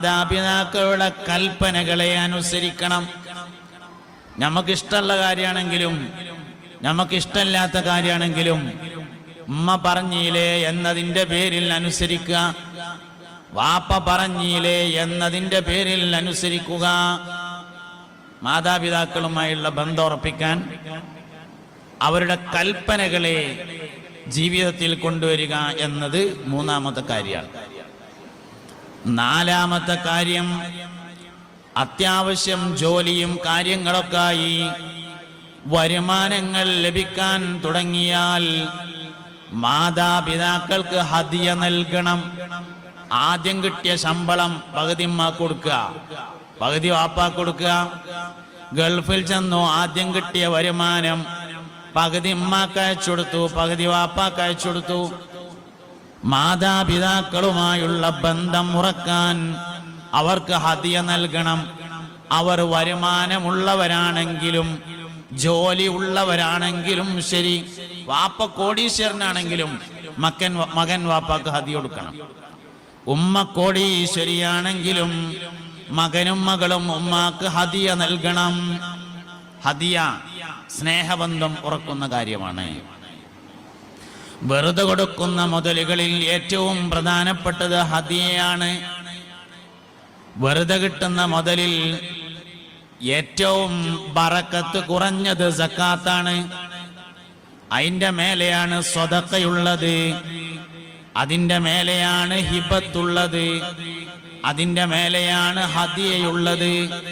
മാതാപിതാക്കളുടെ കൽപ്പനകളെ അനുസരിക്കണം. നമുക്കിഷ്ടമുള്ള കാര്യമാണെങ്കിലും നമുക്കിഷ്ടമില്ലാത്ത കാര്യമാണെങ്കിലും ഉമ്മ പറഞ്ഞില്ലേ എന്നതിന്റെ പേരിൽ അനുസരിക്കുക. വാപ്പ പറഞ്ഞില്ലേ എന്നതിന്റെ പേരിൽ അനുസരിക്കുക. മാതാപിതാക്കളുമായുള്ള ബന്ധം ഉറപ്പിക്കാൻ അവരുടെ കൽപ്പനകളെ ജീവിതത്തിൽ കൊണ്ടുവരിക എന്നത് മൂന്നാമത്തെ കാര്യമാണ്. നാലാമത്തെ കാര്യം അത്യാവശ്യം ജോലിയും കാര്യങ്ങളൊക്കെ ആയി വരുമാനങ്ങൾ ലഭിക്കാൻ തുടങ്ങിയാൽ മാതാപിതാക്കൾക്ക് ഹദിയ നൽകണം. ആദ്യം കിട്ടിയ ശമ്പളം പകുതി കൊടുക്കുക. പകുതി വാപ്പ കൊടുക്കുക. ഗൾഫിൽ ചെന്നു ആദ്യം കിട്ടിയ വരുമാനം പകുതി ഉമ്മാക്ക് അയച്ചു കൊടുത്തു പകുതി വാപ്പാക്ക് അയച്ചു കൊടുത്തു. മാതാപിതാക്കളുമായുള്ള ബന്ധം ഉറക്കാൻ അവർക്ക് ഹതിയ നൽകണം. അവർ വരുമാനമുള്ളവരാണെങ്കിലും ജോലി ഉള്ളവരാണെങ്കിലും ശരി. വാപ്പ കോടീശ്വരനാണെങ്കിലും മക്കൻ മകൻ വാപ്പാക്ക് ഹതി കൊടുക്കണം. ഉമ്മ കോടീശ്വരിയാണെങ്കിലും മകനും മകളും ഉമ്മാക്ക് ഹതിയ നൽകണം. ഹതിയ സ്നേഹബന്ധം ഉറക്കുന്ന കാര്യമാണ്. വെറുതെ കൊടുക്കുന്ന മുതലുകളിൽ ഏറ്റവും പ്രധാനപ്പെട്ടത് ഹദിയയാണ്. വെറുതെ കിട്ടുന്ന മുതലിൽ ഏറ്റവും ബറക്കത്ത് കുറഞ്ഞത് സക്കാത്താണ്. അതിന്റെ മേലെയാണ് സ്വതക്കയുള്ളത്. അതിന്റെ മേലെയാണ് ഹിബത്തുള്ളത്. അതിന്റെ മേലെയാണ് ഹദിയയുള്ളത്.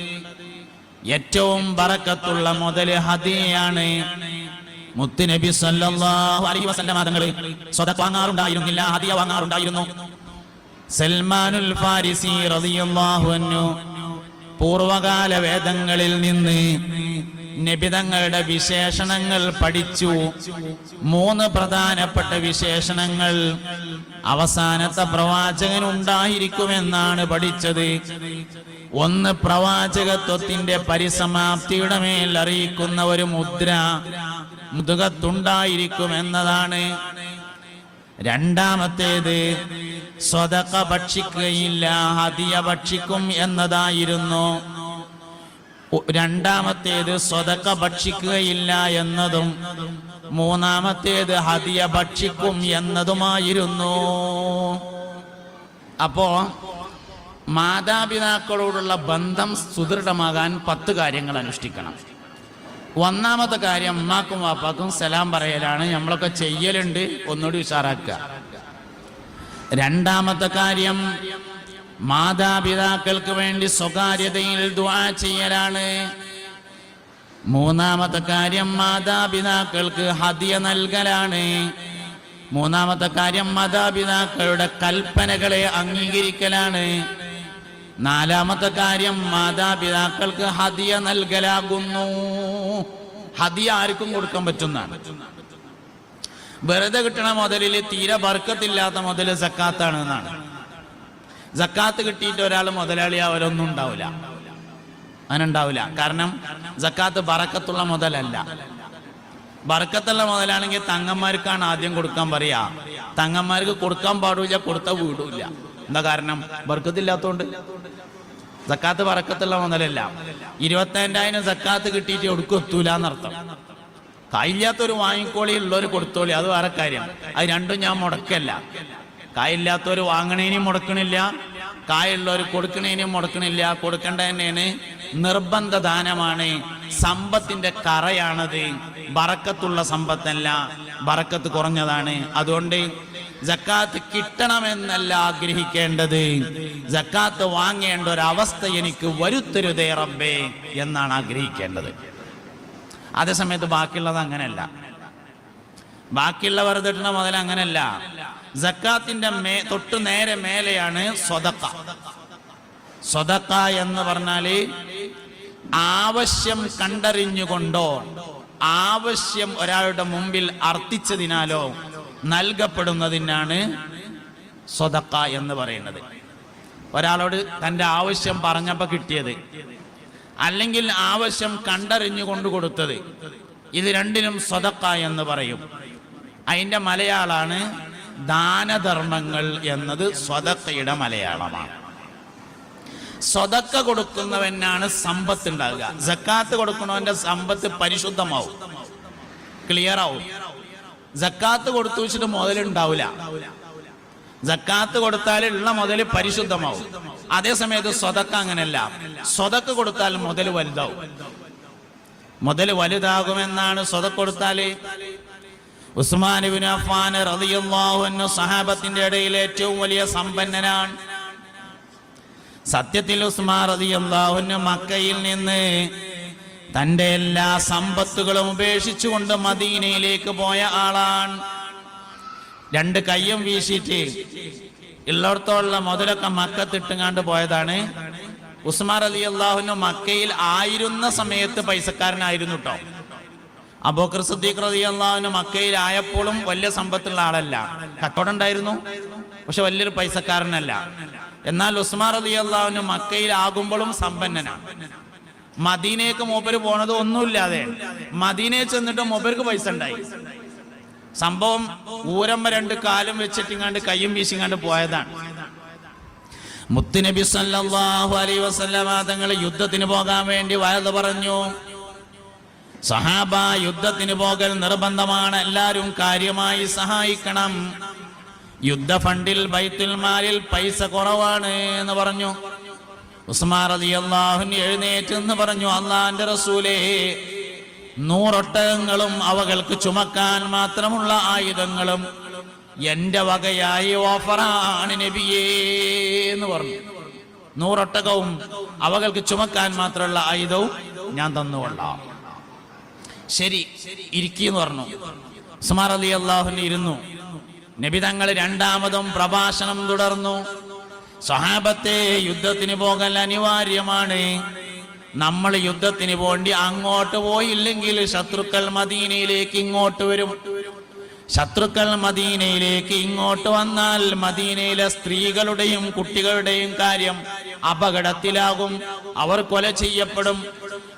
ഏറ്റവും ബറക്കത്തുള്ള മുതൽ ഹദിയയാണ്. മുത്തുനബി സല്ലല്ലാഹു അലൈഹി വസല്ലമ തങ്ങൾ സ്വതക്ക വാങ്ങാറുണ്ടായിരുന്നില്ല ഹദിയ വാങ്ങാറുണ്ടായിരുന്നു. സൽമാനുൽ ഫാരിസി റളിയല്ലാഹു അൻഹു പൂർവകാല വേദങ്ങളിൽ നിന്ന് നബിതങ്ങളുടെ വിശേഷണങ്ങൾ പഠിച്ചു. മൂന്ന് പ്രധാനപ്പെട്ട വിശേഷണങ്ങൾ അവസാനത്തെ പ്രവാചകൻ ഉണ്ടായിരിക്കുമെന്നാണ് പഠിച്ചത്. ഒന്ന് പ്രവാചകത്വത്തിന്റെ പരിസമാപ്തിയുടെ മേൽ അറിയിക്കുന്ന ഒരു മുദ്ര മുതുകത്തുണ്ടായിരിക്കുമെന്നതാണ്. രണ്ടാമത്തേത് സ്വതക്ക ഭക്ഷിക്കുകയില്ല ഹതിയ ഭക്ഷിക്കും എന്നതായിരുന്നു. രണ്ടാമത്തേത് സ്വതക്ക ഭക്ഷിക്കുകയില്ല എന്നതും മൂന്നാമത്തേത് ഹതിയ ഭക്ഷിക്കും എന്നതുമായിരുന്നു. അപ്പോ മാതാപിതാക്കളോടുള്ള ബന്ധം സുദൃഢമാകാൻ പത്ത് കാര്യങ്ങൾ അനുഷ്ഠിക്കണം. ഒന്നാമത്തെ കാര്യം അമ്മാക്കും വാപ്പാക്കും സലാം പറയലാണ്. നമ്മളൊക്കെ ചെയ്യലുണ്ട്. ഒന്നുകൂടി ഉഷാറാക്കുക. രണ്ടാമത്തെ കാര്യം മാതാപിതാക്കൾക്ക് വേണ്ടി സ്വകാര്യതയിൽ ദ്വാ ചെയ്യലാണ്. മൂന്നാമത്തെ കാര്യം മാതാപിതാക്കൾക്ക് ഹദിയ നൽകലാണ്. മൂന്നാമത്തെ കാര്യം മാതാപിതാക്കളുടെ കൽപ്പനകളെ അംഗീകരിക്കലാണ്. നാലാമത്തെ കാര്യം മാതാപിതാക്കൾക്ക് ഹദിയ നൽകലാകുന്നു. ഹദിയ ആർക്കും കൊടുക്കാൻ പറ്റുന്നതാണ്. വെറുതെ കിട്ടണ മുതലിൽ തീരെ ബർക്കത്തില്ലാത്ത മുതൽ സക്കാത്താണ് എന്നാണ് സക്കാത്ത് കിട്ടിയിട്ട് ഒരാൾ മുതലാളി അവരൊന്നും ഉണ്ടാവില്ല. അതിനുണ്ടാവില്ല കാരണം സക്കാത്ത് ബറക്കത്തുള്ള മുതലല്ല. ബറക്കത്തുള്ള മുതലാണെങ്കിൽ തങ്ങന്മാർക്കാണ് ആദ്യം കൊടുക്കാൻ പറയാ. തങ്ങന്മാർക്ക് കൊടുക്കാൻ പാടില്ല കൊടുത്ത വീടില്ല. എന്താ കാരണം? ബർക്കത്തില്ലാത്തോണ്ട് സക്കാത്ത് പറക്കത്തുള്ള മുതലല്ല. ഇരുപത്തേണ്ടായിരം സക്കാത്ത് കിട്ടിയിട്ട് ഒടുക്കും എത്തൂല എന്നർത്ഥം കായില്ലാത്തൊരു വാങ്ങിക്കോളി ഉള്ളവർ കൊടുത്തോളി അത് വേറെ കാര്യം. അത് രണ്ടും ഞാൻ മുടക്കല്ല. കായില്ലാത്തവർ വാങ്ങണേനും മുടക്കണില്ല. കായുള്ളവർ കൊടുക്കണേനും മുടക്കണില്ല. കൊടുക്കേണ്ട തന്നെയാണ് നിർബന്ധ ദാനമാണ് സമ്പത്തിന്റെ കറയാണത്. ബറക്കത്തുള്ള സമ്പത്തല്ല. ബറക്കത്ത് കുറഞ്ഞതാണ്. അതുകൊണ്ട് ജക്കാത്ത് കിട്ടണമെന്നല്ല ആഗ്രഹിക്കേണ്ടത്. ജക്കാത്ത് വാങ്ങേണ്ട ഒരു അവസ്ഥ എനിക്ക് വരുത്തരുതേ റബ്ബേ എന്നാണ് ആഗ്രഹിക്കേണ്ടത്. അതേസമയത്ത് ബാക്കിയുള്ളത് അങ്ങനെയല്ല. ബാക്കിയുള്ളവർ തട്ടുന്ന മുതൽ അങ്ങനെയല്ല. ജക്കാത്തിന്റെ മേ തൊട്ട് നേരെ മേലെയാണ് സ്വതക്ക സ്വതക്ക എന്ന് പറഞ്ഞാൽ ആവശ്യം കണ്ടറിഞ്ഞുകൊണ്ടോ ആവശ്യം ഒരാളുടെ മുമ്പിൽ അർത്ഥിച്ചതിനാലോ നൽകപ്പെടുന്നതിനാണ് സ്വതക്ക എന്ന് പറയുന്നത്. ഒരാളോട് തന്റെ ആവശ്യം പറഞ്ഞപ്പോൾ കിട്ടിയത്. അല്ലെങ്കിൽ ആവശ്യം കണ്ടറിഞ്ഞു കണ്ടറിഞ്ഞുകൊണ്ട് കൊടുത്തത്. ഇത് രണ്ടിനും സ്വതക്ക എന്ന് പറയും. അതിന്റെ മലയാളാണ് ദാനധർമ്മങ്ങൾ എന്നത് സ്വതക്കയുടെ മലയാളമാണ്. സ്വതക്ക കൊടുക്കുന്നവനാണ് സമ്പത്ത് ഉണ്ടാകുക ജക്കാത്ത് കൊടുക്കുന്നവന്റെ സമ്പത്ത് പരിശുദ്ധമാവും. ക്ലിയർ ആവും. ജക്കാത്ത് കൊടുത്തു വെച്ചിട്ട് മുതലുണ്ടാവില്ല ജക്കാത്ത് കൊടുത്താൽ ഉള്ള മുതൽ പരിശുദ്ധമാവും. അതേസമയത്ത് സ്വതക്ക അങ്ങനെയല്ല. സ്വതക്ക കൊടുത്താൽ മുതൽ വലുതാവും. മുതൽ വലുതാകുമെന്നാണ് സ്വതക്ക കൊടുത്താൽ ഉസ്മാൻ ഇബ്നു അഫ്ഫാൻ റളിയല്ലാഹു അൻഹു സഹാബത്തിന്റെ ഇടയിൽ ഏറ്റവും വലിയ സമ്പന്നനാണ്. സത്യത്തിൽ റളിയല്ലാഹു അൻഹു മക്കയിൽ നിന്ന് തന്റെ എല്ലാ സമ്പത്തുകളും ഉപേക്ഷിച്ചുകൊണ്ട് മദീനയിലേക്ക് പോയ ആളാണ്. രണ്ട് കയ്യും വീശിയിട്ട് ഉള്ളിടത്തോളം മുതലൊക്കെ മക്കത്തിട്ടുങ്ങാണ്ട് പോയതാണ്. ഉസ്മാൻ അലി അള്ളാഹുന് മക്കയിൽ ആയിരുന്ന സമയത്ത് പൈസക്കാരനായിരുന്നു കേട്ടോ അബോക്കർ സിദ്ദീഖ് റതി അള്ളാഹുന് മക്കയിൽ ആയപ്പോഴും വലിയ സമ്പത്തുള്ള ആളല്ല. കച്ചവടം ഉണ്ടായിരുന്നു. പക്ഷെ വലിയൊരു പൈസക്കാരനല്ല. എന്നാൽ ഉസ്മാൻ അലി അള്ളാഹുന് മക്കയിലാകുമ്പോഴും സമ്പന്നനാണ്. മദീനയ്ക്ക് മൂപ്പര് പോണത് ഒന്നുമില്ലാതെ മദീനയിൽ ചെന്നിട്ട് മൂപ്പർക്ക് പൈസ ഉണ്ടായി. സംഭവം ഊരമ്മ രണ്ട് കാലും വെച്ചിട്ടിങ്ങാണ്ട് കയ്യും വീശിങ്ങാണ്ട് പോയതാണ്. മുത്തുനബി സല്ലല്ലാഹു അലൈഹി വസല്ലമ യുദ്ധത്തിന് പോകാൻ വേണ്ടി വയത് പറഞ്ഞു സഹാബ യുദ്ധത്തിന് പോകൽ നിർബന്ധമാണ്. എല്ലാവരും കാര്യമായി സഹായിക്കണം. യുദ്ധ ഫണ്ടിൽ ബൈത്തുൽ മാലിൽ പൈസ കുറവാണ് എന്ന് പറഞ്ഞു. ഉസ്മാൻ റളിയല്ലാഹു എഴുന്നേറ്റ് എന്ന് പറഞ്ഞു അള്ളാന്റെ റസൂലേ നൂറൊട്ടകങ്ങളും അവകൾക്ക് ചുമക്കാൻ മാത്രമുള്ള ആയുധങ്ങളും എന്റെ വകയായി ഓഫറാണ് നബിയേ എന്ന് പറഞ്ഞു. നൂറൊട്ടകവും അവകൾക്ക് ചുമക്കാൻ മാത്രമുള്ള ആയുധവും ഞാൻ തന്നുകൊള്ളാം. ശരി ഇരിക്കുന്നു പറഞ്ഞു. ഉസ്മാർ അലി അള്ളാഹുൻ ഇരുന്നു. നബി തങ്ങൾ രണ്ടാമതും പ്രഭാഷണം തുടർന്നു. സ്വഹാബത്തെ യുദ്ധത്തിന് പോകൽ അനിവാര്യമാണ്. നമ്മൾ യുദ്ധത്തിന് പോണ്ടി അങ്ങോട്ട് പോയില്ലെങ്കിൽ ശത്രുക്കൾ മദീനയിലേക്ക് ഇങ്ങോട്ട് വരും. ശത്രുക്കൾ മദീനയിലേക്ക് ഇങ്ങോട്ട് വന്നാൽ മദീനയിലെ സ്ത്രീകളുടെയും കുട്ടികളുടെയും കാര്യം അപകടത്തിലാകും. അവർ കൊല ചെയ്യപ്പെടും.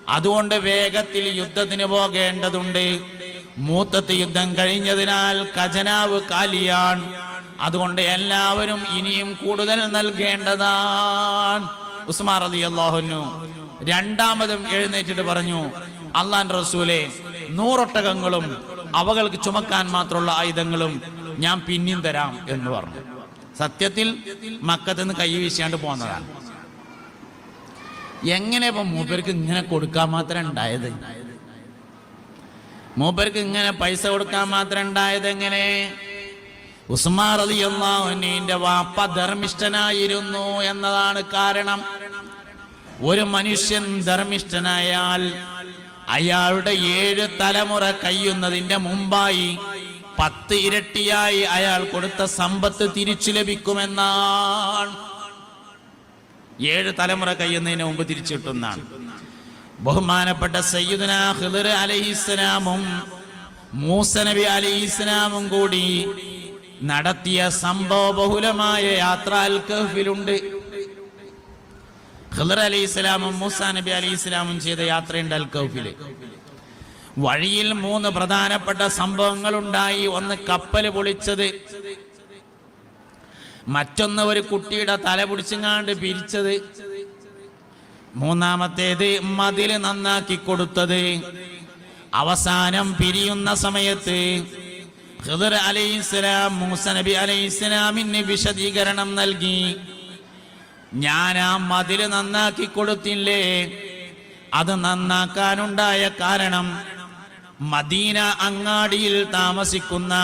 അതുകൊണ്ട് വേഗത്തിൽ യുദ്ധത്തിന് പോകേണ്ടതുണ്ട്. മൂത്തത്ത് യുദ്ധം കഴിഞ്ഞതിനാൽ ഖജനാവ് കാലിയാണ്. അതുകൊണ്ട് എല്ലാവരും ഇനിയും കൂടുതൽ നൽകേണ്ടതാണ്. ഉസ്മാർ അലി അള്ളാഹുനു രണ്ടാമതും എഴുന്നേറ്റിട്ട് പറഞ്ഞു അള്ളാൻ റസൂലെ നൂറൊട്ടകങ്ങളും അവകൾക്ക് ചുമക്കാൻ മാത്രമുള്ള ആയുധങ്ങളും ഞാൻ പിന്നെയും തരാം എന്ന് പറഞ്ഞു. സത്യത്തിൽ മക്കത്തിൽ നിന്ന് കൈ വീശാണ്ട് പോന്നതാണ്. എങ്ങനെ ഇപ്പൊ മൂപ്പർക്ക് ഇങ്ങനെ കൊടുക്കാൻ മാത്രം ഉണ്ടായത്? മൂപ്പർക്ക് ഇങ്ങനെ പൈസ കൊടുക്കാൻ മാത്രം ഉണ്ടായത് എങ്ങനെ? ഉസ്മാർ അലി അള്ളാഹുനീന്റെ വാപ്പ ധർമ്മിഷ്ഠനായിരുന്നു എന്നതാണ് കാരണം. ഒരു മനുഷ്യൻ ധർമ്മിഷ്ഠനായാൽ അയാളുടെ ഏഴ് തലമുറ കയ്യുന്നതിന്റെ മുമ്പായി പത്ത് ഇരട്ടിയായി അയാൾ കൊടുത്ത സമ്പത്ത് തിരിച്ചു ലഭിക്കുമെന്നാണ്. ഏഴ് തലമുറ കയ്യുന്നതിന് മുമ്പ് തിരിച്ചു കിട്ടുന്നതാണ്. ബഹുമാനപ്പെട്ട സയ്യിദുന ഖിദർ അലൈഹിസ്സലാമും മൂസ നബി അലൈഹിസ്സലാമും കൂടി നടത്തിയ സംഭവ ബഹുലമായ യാത്ര അൽ കഹ്ഫിലുണ്ട്. ഖിദർ അലൈഹിസ്സലാമും മൂസ നബി അലൈഹിസ്സലാമും ചെയ്ത യാത്രയുണ്ട് അൽ വഴിയിൽ മൂന്ന് പ്രധാനപ്പെട്ട സംഭവങ്ങൾ ഉണ്ടായി ഒന്ന് കപ്പൽ പൊളിച്ചത്. മറ്റൊന്ന് ഒരു കുട്ടിയുടെ തല പിടിച്ചങ്ങാണ്ട് പിരിച്ചത്. മൂന്നാമത്തേത് മതിൽ നന്നാക്കി കൊടുത്തത്. അവസാനം പിരിയുന്ന സമയത്ത് ഖിദർ അലൈഹിസ്സലാം മൂസ നബി അലൈഹിസ്സലാമിന് വിശദീകരണം നൽകി. ഞാൻ ആ മതിൽ നന്നാക്കി കൊടുത്തില്ലേ? അത് നന്നാക്കാനുണ്ടായ കാരണം മദീന അങ്ങാടിയിൽ താമസിക്കുന്ന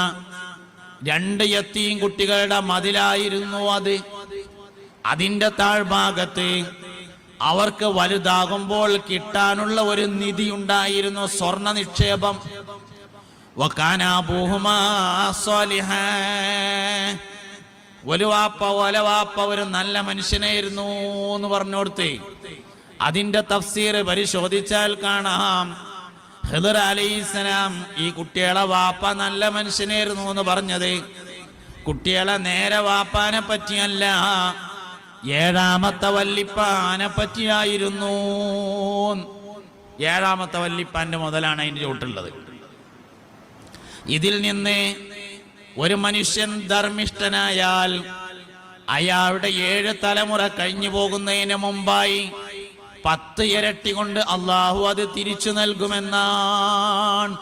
രണ്ട് യത്തീം കുട്ടികളുടെ മതിലായിരുന്നു അത്. അതിന്റെ താഴ്ഭാഗത്ത് അവർക്ക് വലുതാകുമ്പോൾ കിട്ടാനുള്ള ഒരു നിധി ഉണ്ടായിരുന്നു സ്വർണ നിക്ഷേപം. വക്കാനാബൂഹുമാ ഒലവാപ്പ ഒരു നല്ല മനുഷ്യനായിരുന്നു എന്ന് പറഞ്ഞോടുത്തേ. അതിന്റെ തഫ്സീർ പരിശോധിച്ചാൽ കാണാം. ഹിദർ അലൈഹിസ്സലാം ഈ കുട്ടികളെ വാപ്പ നല്ല മനുഷ്യനായിരുന്നു എന്ന് പറഞ്ഞത്. കുട്ടികളെ നേരെ വാപ്പാനെ പറ്റിയല്ല. ഏഴാമത്തെ വല്ലിപ്പാനെ പറ്റിയായിരുന്നു ഏഴാമത്തെ വല്ലിപ്പാന്റെ മുതലാണ് അതിന്റെ ചോട്ടുള്ളത് ഇതിൽ നിന്ന് ഒരു മനുഷ്യൻ ധർമ്മിഷ്ഠനായാൽ അയാളുടെ ഏഴ് തലമുറ കഴിഞ്ഞു പോകുന്നതിന് മുമ്പായി പത്ത് ഇരട്ടി കൊണ്ട് അള്ളാഹു അത് തിരിച്ചു നൽകുമെന്നാണ്.